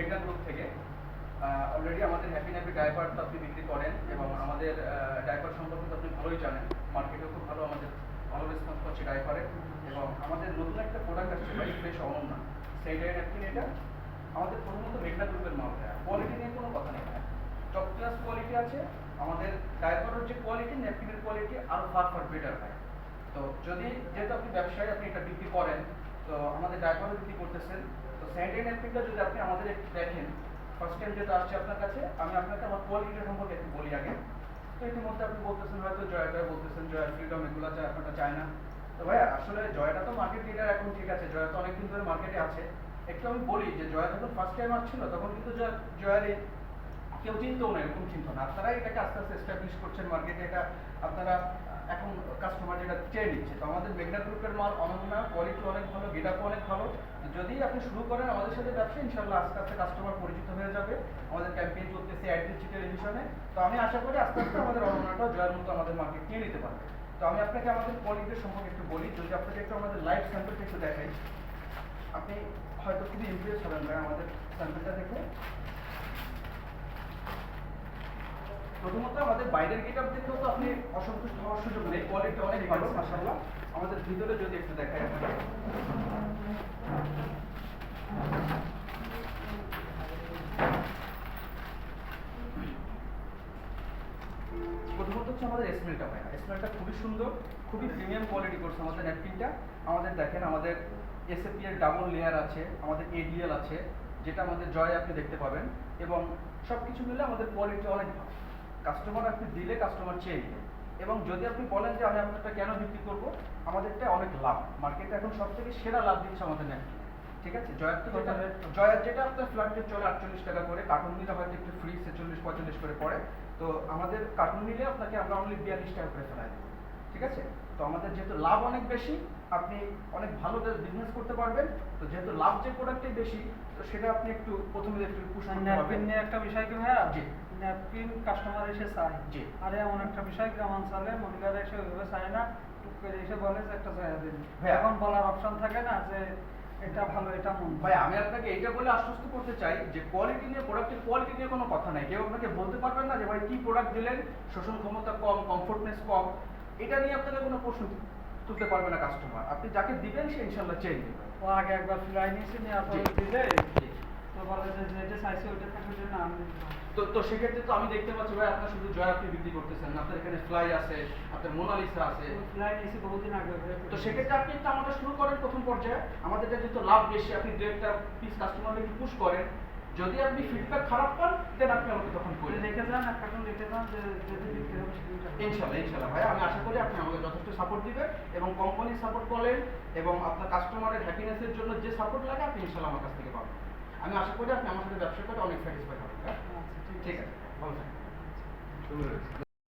মেঘনা গ্রুপ থেকে অলরেডি আমাদের হ্যাপি ন্যাপি ডাইপার আপনি বিক্রি করেন এবং আমাদের ডাইপার সম্পর্কে তো আপনি ভালোই জানেন। মার্কেটেও খুব ভালো আমাদের, ভালো রেসপন্স পাচ্ছি ডাইপারে এবং আমাদের নতুন একটা প্রোডাক্ট আসছে ভাই ফ্রেশ অনন্যা সেই ন্যাপকিন এটা আমাদের প্রথমত মেঘনা গ্রুপের মাল ভাইয়া কোয়ালিটি নিয়ে কোনো কথা নেই। টপ ক্লাস কোয়ালিটি আছে। আমাদের ডাইপারের যে কোয়ালিটি ন্যাপকিনের কোয়ালিটি আরও ফার ফার বেটার হয়। তো যদি যেহেতু আপনি ব্যবসায়ী আপনি এটা বিক্রি করেন, তো আমাদের ডাইপারও বিক্রি করতেছেন। স্যানিটারি ন্যাপকিনটা যদি আপনি আমাদের একটু দেখেন ফার্স্ট টাইম যেটা আসছে আপনার কাছে, আমি আপনাকে আমার সম্পর্কে একটু বলি আগে। তো ইতিমধ্যে আপনি বলতেছেন হয়তো জয়টা বলতেছেন জয় ফ্রিডম এগুলো চায় চায় না। তো ভাইয়া, আসলে জয়টা তো মার্কেট লিডার এখন ঠিক আছে, জয়া তো অনেকদিন ধরে মার্কেটে আছে। একটু আমি বলি যে জয়া যখন ফার্স্ট টাইম আসছিল, তখন কিন্তু জয় জয়ের কেউ চিনতেও না এরকম চিন্তা না। আপনারা এটাকে আস্তে আস্তে এস্টাবলিশ করছেন মার্কেটে এটা আপনারা এখন কাস্টমার যেটা চেয়ে নিচ্ছে। তো আমাদের মেঘনা গ্রুপের মাল অনন্য কোয়ালিটি অনেক ভালো গেটআপও অনেক ভালো। যদি আপনি শুরু করেন আমাদের সাথে ব্যবসা ইনশাল্লাহ আস্তে আস্তে কাস্টমার পরিচিত হয়ে যাবে। আমাদের ক্যাম্পেইন চলতেছে অ্যাড দিচ্ছি টেলিভিশনে তো আমি আশা করি আস্তে আস্তে আমাদের অনন্যটাও জয়ের মতো আমাদের মার্কেট নিয়ে নিতে পারবে। তো আমি আপনাকে আমাদের কোয়ালিটির সম্পর্কে একটু বলি। যদি আপনাকে একটু আমাদের লাইভ স্যাম্পলটা একটু দেখাই। আপনি হয়তো খুবই ইমপ্রেস হবেন ভাই আমাদের স্যাম্পলটা দেখে। প্রথমত আমাদের বাইরের গেটআপ দেখেও তো আপনি অসন্তুষ্ট হওয়ার সুযোগ নেই কোয়ালিটি অনেক ভালো, মাশাআল্লাহ। আমাদের ভিতরে যদি একটু দেখাই আপনাকে প্রথমত হচ্ছে আমাদের স্মেলটা ভাই স্মেলটা খুবই সুন্দর, খুবই প্রিমিয়াম কোয়ালিটি করছে আমাদের ন্যাপকিনটা আমাদের দেখেন, আমাদের এসএপি এর ডাবল লেয়ার আছে, আমাদের এডিএল আছে, যেটা আমাদের জয় আপনি দেখতে পাবেন। এবং সব কিছু মিলে আমাদের কোয়ালিটি অনেক ভালো। কাস্টমার আপনি দিলে কাস্টমার চেয়ে নেবে এবং যদি আপনি বলেন যে আমি আপনারটা কেন বিক্রি করব? আমাদেরটা অনেক লাভ। মার্কেটে এখন সব থেকে সেরা লাভ দিচ্ছে আমাদের ন্যাপকিন ঠিক আছে? জয়ার তো যেটা জয়ার যেটা আপনার ফ্ল্যাটে চলে আটচল্লিশ টাকা করে কার্টুন নিলে হয়তো একটু ফ্রি ছেচল্লিশ পঁয়তাল্লিশ করে পড়ে। তো আমাদের কার্টুন নিলে আপনাকে আমরা অনলি বিয়াল্লিশ টাকা করে ফেলাই দেবো। ঠিক আছে? তো আমাদের যেহেতু লাভ অনেক বেশি আপনি অনেক ভালো বিজনেস করতে পারবেন। তো যেহেতু লাভ যে প্রোডাক্টে বেশি তো সেটা আপনি একটু প্রথমে একটু নিয়ে একটা বিষয় কি ভাইয়া? জি। ন্যাপকিন কাস্টমার এসে চায়। জি। আর এমন একটা বিষয় গ্রামাঞ্চলে মহিলারা এসে ওইভাবে চায় না। টুক করে এসে বলে যে একটা জয়া দিন। এখন বলার অপশন থাকে না যে এটা ভালো এটা মন্দ। ভাই আমি আপনাকে এইটা বলে আশ্বস্ত করতে চাই যে কোয়ালিটি নিয়ে প্রোডাক্টের কোয়ালিটি নিয়ে কোনো কথা নাই। কেউ আপনাকে বলতে পারবেন না যে ভাই কি প্রোডাক্ট দিলেন? শোষণ ক্ষমতা কম কমফোর্টনেস কম। এটা নিয়ে আপনাকে কোনো প্রশ্ন তুলতে পারবে না কাস্টমার আপনি যাকে দিবেন সে ইনশাল্লাহ চেয়ে নেবে। ও আগে একবার ফ্লাই নিয়েছে নিয়ে জি। দিলে। তো। তো সেক্ষেত্রে তো আমি দেখতে পাচ্ছি ভাই আপনার শুধু বিক্রি করতেছেন আপনার এখানে ফ্লাই আছে আপনার মোনালিসা আছে। ফ্লাই নিয়েছি বহুদিন আগে তো সেক্ষেত্রে আপনি একটু আমাদের শুরু করেন প্রথম পর্যায়ে। আমাদের যেহেতু লাভ বেশি আপনি দু একটা পিস কাস্টমারকে একটু পুশ করেন। যদি আপনি ফিডব্যাক খারাপ পান দেন আপনি আমাকে তখন বলেন রেখে যান কোন রেখে যান। ইনশাল্লাহ ইনশাল্লাহ ভাই আমি আশা করি আপনি আমাকে যথেষ্ট সাপোর্ট দিবেন এবং কোম্পানির সাপোর্ট বলেন এবং আপনার কাস্টমারের হ্যাপিনেসের জন্য যে সাপোর্ট লাগে আপনি ইনশাল্লাহ আমার কাছ থেকে পাবেন। আমি আশা করি আপনি আমার সাথে ব্যবসা করে অনেক স্যাটিসফাইড হবেন হ্যাঁ? আচ্ছা ঠিক আছে। ভালো থাকবেন।